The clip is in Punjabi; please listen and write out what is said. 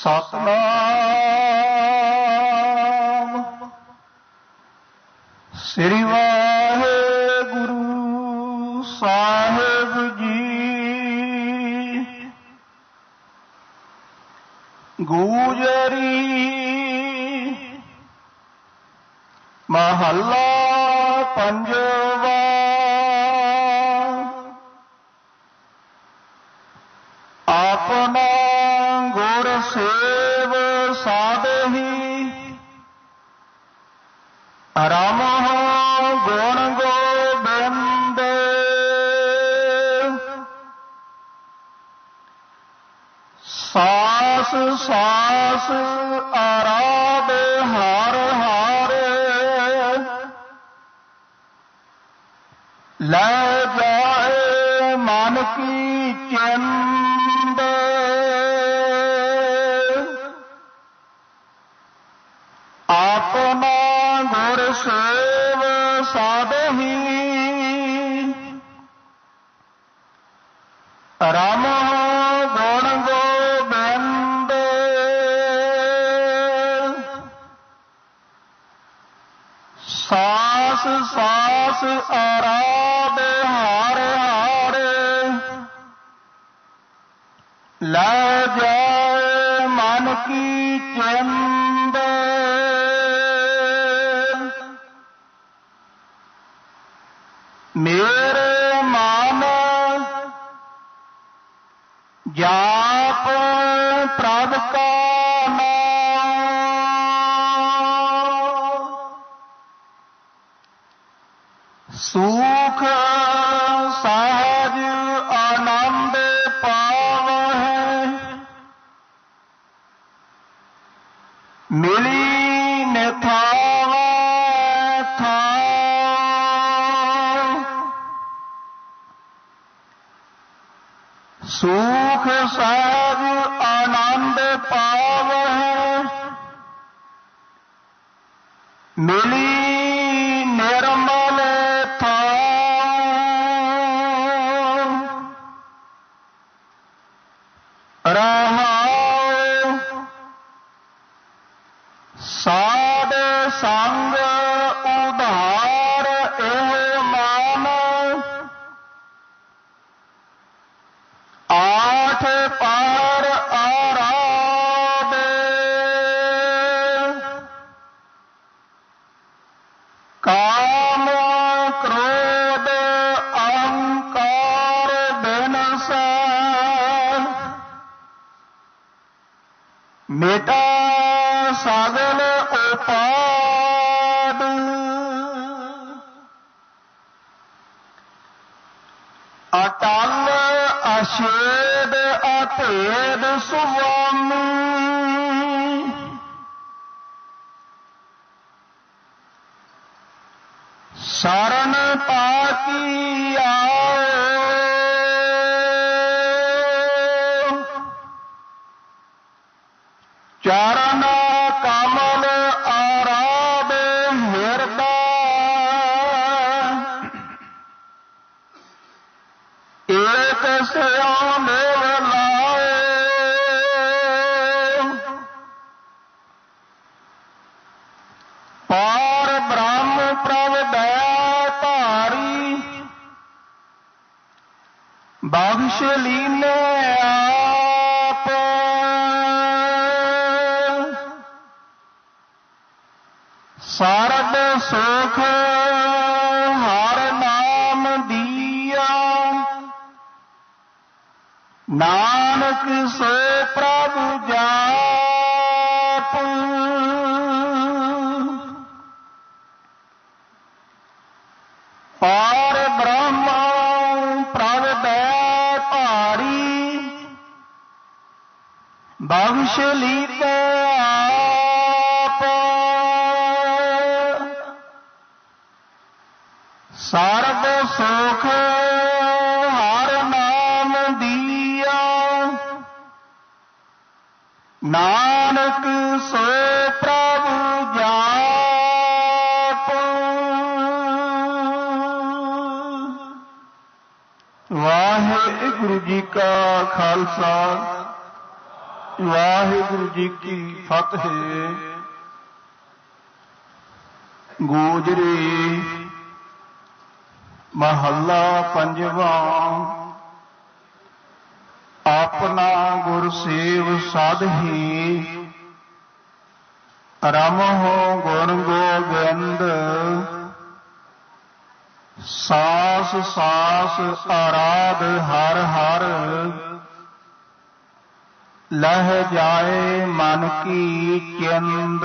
ਸਤਨਾਮ। ਸ੍ਰੀ ਵਾਹਿਗੁਰੂ ਸਾਹਿਬ ਜੀ। ਗੂਜਰੀ ਮਹੱਲਾ ਪੰਜਵਾ। ਆਪਣਾ ਗੁਰ ਸੇਵ ਸਾਧਹੀ ਰਾਮ ਗੁਣ ਗੋਬਿੰਦ। ਸਾਸ ਸਾਸ ਆਰਾਧ ਹਰ ਹਰ। ਲੈ ਜਾਏ ਮਨ ਕੀ ਚੰਦ ਸਾਧਹੀ ਰਾਮ ਗੁਣ ਗੋਬਿੰਦ ਸਾਸ ਸਾਸ ਆਰਾਧ ਹਰ ਹਰ। ਲੈ ਜਾਏ ਮਨ ਕੀ ਚੰਦ ਜਾਪ ਪ੍ਰਭ ਕਾ ਨਾਮ ਸੁਖ ਸਹਜ ਆਨੰਦ ਪਾਵਹਿ। ਮਿਲੀ ਸੁਖ ਸਹਿਜ ਆਨੰਦ ਪਾਵਹਿ। ਮੇਲੀ ਮੇਟਾ ਸਗਲ ਉਪਾਦ। ਅਟਲ ਅਸ਼ੇਦ ਅਭੇਦ ਸੁਆਮੀ। ਸ਼ਰਨ ਪਾਕੀ ਆਓ। ਚਰਨ ਕਮਲ ਆਰਾਬ ਹਿਰਦਾ ਏਕ ਸਿਉ ਨਿਵ ਲਾਏ। ਪਾਰ ਬ੍ਰਹਮ ਪ੍ਰਭ ਦਇਆ ਧਾਰੀ। ਬਖਸ਼ ਲੀਨੇ ਆਪ ਸਰਬ ਸੁਖ ਹਰ ਨਾਮ ਦੀਆ। ਨਾਨਕ ਸੋ ਪ੍ਰਭ ਜਾਪ। ਪਾਰ ਬ੍ਰਹਮ ਪ੍ਰਭ ਦਇਆ ਭਾਰੀ। ਬਖਸ਼ ਲੀਤੇ ਸਰਬ ਸੁਖ ਹਰ ਨਾਮ ਦੀਆ। ਨਾਨਕ ਸੋ ਪ੍ਰਭ ਜਾਪ। ਵਾਹਿਗੁਰੂ ਜੀ ਕਾ ਖਾਲਸਾ, ਵਾਹਿਗੁਰੂ ਜੀ ਕੀ ਫਤਿਹ। ਗੋਜਰੀ ਮਹੱਲਾ ਪੰਜਵਾਂ। ਆਪਣਾ ਗੁਰ ਸੇਵ ਸਾਧੀ ਰਮ ਹੋ ਗੁਣ ਗੋਬਿੰਦ। ਸਾਸ ਸਾਸ ਆਰਾਧ ਹਰ ਹਰ। ਲਹਿ ਜਾਏ ਮਨ ਕੀ ਚਿੰਦ।